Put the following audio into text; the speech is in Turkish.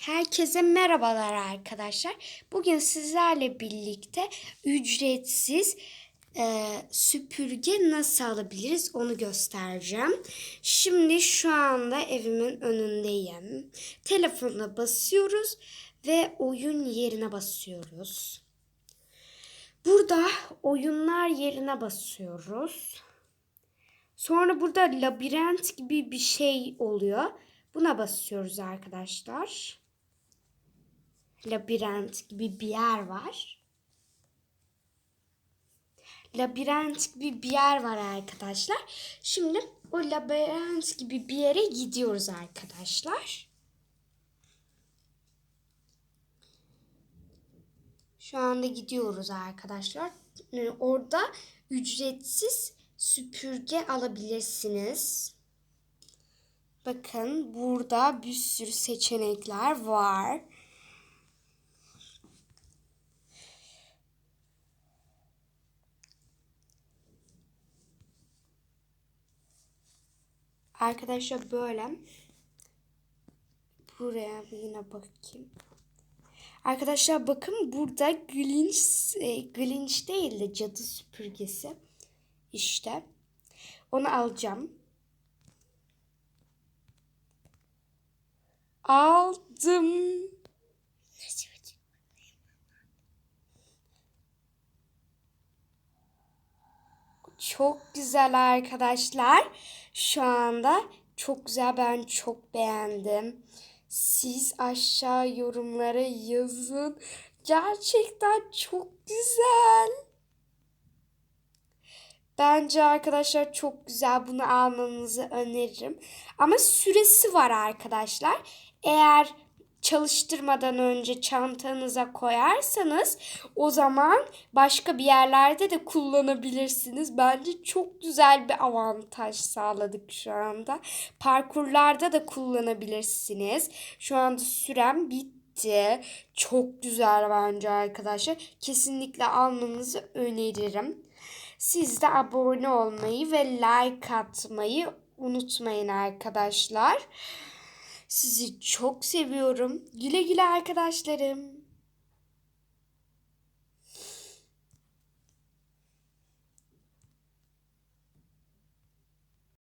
Herkese merhabalar arkadaşlar. Bugün sizlerle birlikte ücretsiz e, süpürge nasıl alabiliriz onu göstereceğim. Şimdi şu anda evimin önündeyim. Telefona basıyoruz ve oyun yerine basıyoruz. Burada oyunlar yerine basıyoruz. Sonra burada labirent gibi bir şey oluyor. Buna basıyoruz arkadaşlar. Labirent gibi bir yer var. Labirent gibi bir yer var arkadaşlar. Şimdi o labirent gibi bir yere gidiyoruz arkadaşlar. Şu anda gidiyoruz arkadaşlar. Yani Orada ücretsiz süpürge alabilirsiniz. Bakın burada bir sürü seçenekler var. Arkadaşlar böyle. Buraya yine bakayım. Arkadaşlar bakın burada Glinch, e, Glinch değil de cadı süpürgesi. İşte. Onu alacağım. Aldım. Çok güzel arkadaşlar. Şu anda çok güzel. Ben çok beğendim. Siz aşağı yorumlara yazın. Gerçekten çok güzel. Bence arkadaşlar çok güzel. Bunu almanızı öneririm. Ama süresi var arkadaşlar. Eğer çalıştırmadan önce çantanıza koyarsanız o zaman başka bir yerlerde de kullanabilirsiniz. Bence çok güzel bir avantaj sağladık şu anda. Parkurlarda da kullanabilirsiniz. Şu anda sürem bitti. Çok güzel bence arkadaşlar. Kesinlikle almanızı öneririm. Siz de abone olmayı ve like atmayı unutmayın arkadaşlar. Sizi çok seviyorum. Güle güle arkadaşlarım.